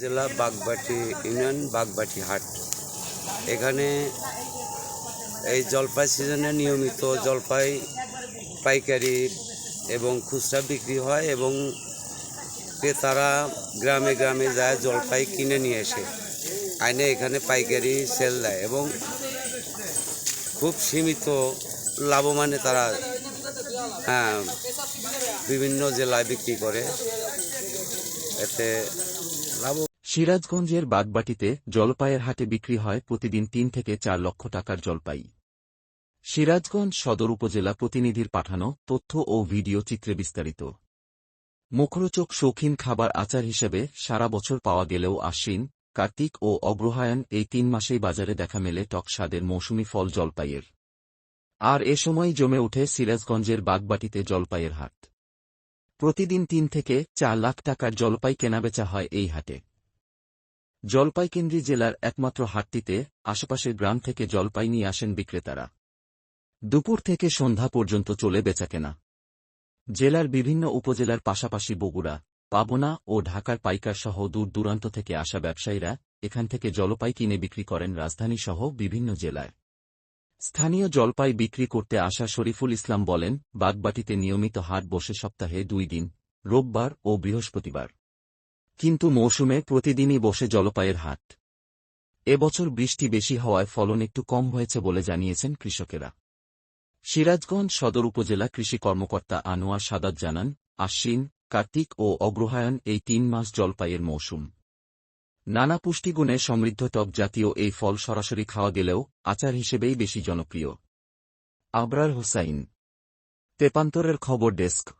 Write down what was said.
জেলা বাগবাটি ইউনিয়ন, বাগবাটি হাট। এখানে এই জলপাই সিজনে নিয়মিত জলপাই পাইকারি এবং খুচরা বিক্রি হয় এবং ক্রেতারা গ্রামে গ্রামে যায় জলপাই কিনে নিয়ে এসে আইনে এখানে পাইকারি সেল দেয় এবং খুব সীমিত লাভমানে তারা হ্যাঁ বিভিন্ন জেলায় বিক্রি করে। এতে লাভ সিরাজগঞ্জের বাগবাটিতে জলপাইয়ের হাটে বিক্রি হয় প্রতিদিন তিন থেকে চার লক্ষ টাকার জলপাই। সিরাজগঞ্জ সদর উপজেলা প্রতিনিধির পাঠানো তথ্য ও ভিডিও চিত্রে বিস্তারিত। মুখরোচক শৌখিন খাবার আচার হিসেবে সারা বছর পাওয়া গেলেও আশ্বিন, কার্তিক ও অগ্রহায়ণ এই তিন মাসেই বাজারে দেখা মেলে টক স্বাদের মৌসুমি ফল জলপাইয়ের। আর এ সময় জমে ওঠে সিরাজগঞ্জের বাগবাটিতে জলপাইয়ের হাট। প্রতিদিন তিন থেকে চার লাখ টাকার জলপাই কেনাবেচা হয় এই হাটে। জলপাইকেন্দ্রী জেলার একমাত্র হাটটিতে আশেপাশের গ্রাম থেকে জলপাই নিয়ে আসেন বিক্রেতারা। দুপুর থেকে সন্ধ্যা পর্যন্ত চলে বেচাকেনা। জেলার বিভিন্ন উপজেলার পাশাপাশি বগুড়া, পাবনা ও ঢাকার পাইকার সহ দূর দূরান্ত থেকে আসা ব্যবসায়ীরা এখান থেকে জলপাই কিনে বিক্রি করেন রাজধানীসহ বিভিন্ন জেলায়। স্থানীয় জলপাই বিক্রি করতে আসা শরীফুল ইসলাম বলেন, বাগবাটিতে নিয়মিত হাট বসে সপ্তাহে দুই দিন, রোববার ও বৃহস্পতিবার। কিন্তু মৌসুমে প্রতিদিনই বসে জলপাইয়ের হাট। এবছর বৃষ্টি বেশি হওয়ায় ফলন একটু কম হয়েছে বলে জানিয়েছেন কৃষকেরা। সিরাজগঞ্জ সদর উপজেলা কৃষি কর্মকর্তা আনোয়ার সাদাত জানান, আশ্বিন, কার্তিক ও অগ্রহায়ণ এই তিন মাস জলপাইয়ের মৌসুম। নানা পুষ্টিগুণে সমৃদ্ধ টক জাতীয় এই ফল সরাসরি খাওয়া গেলেও আচার হিসেবেই বেশি জনপ্রিয়। আবরার হোসাইন। তেপান্তরের খবর ডেস্ক।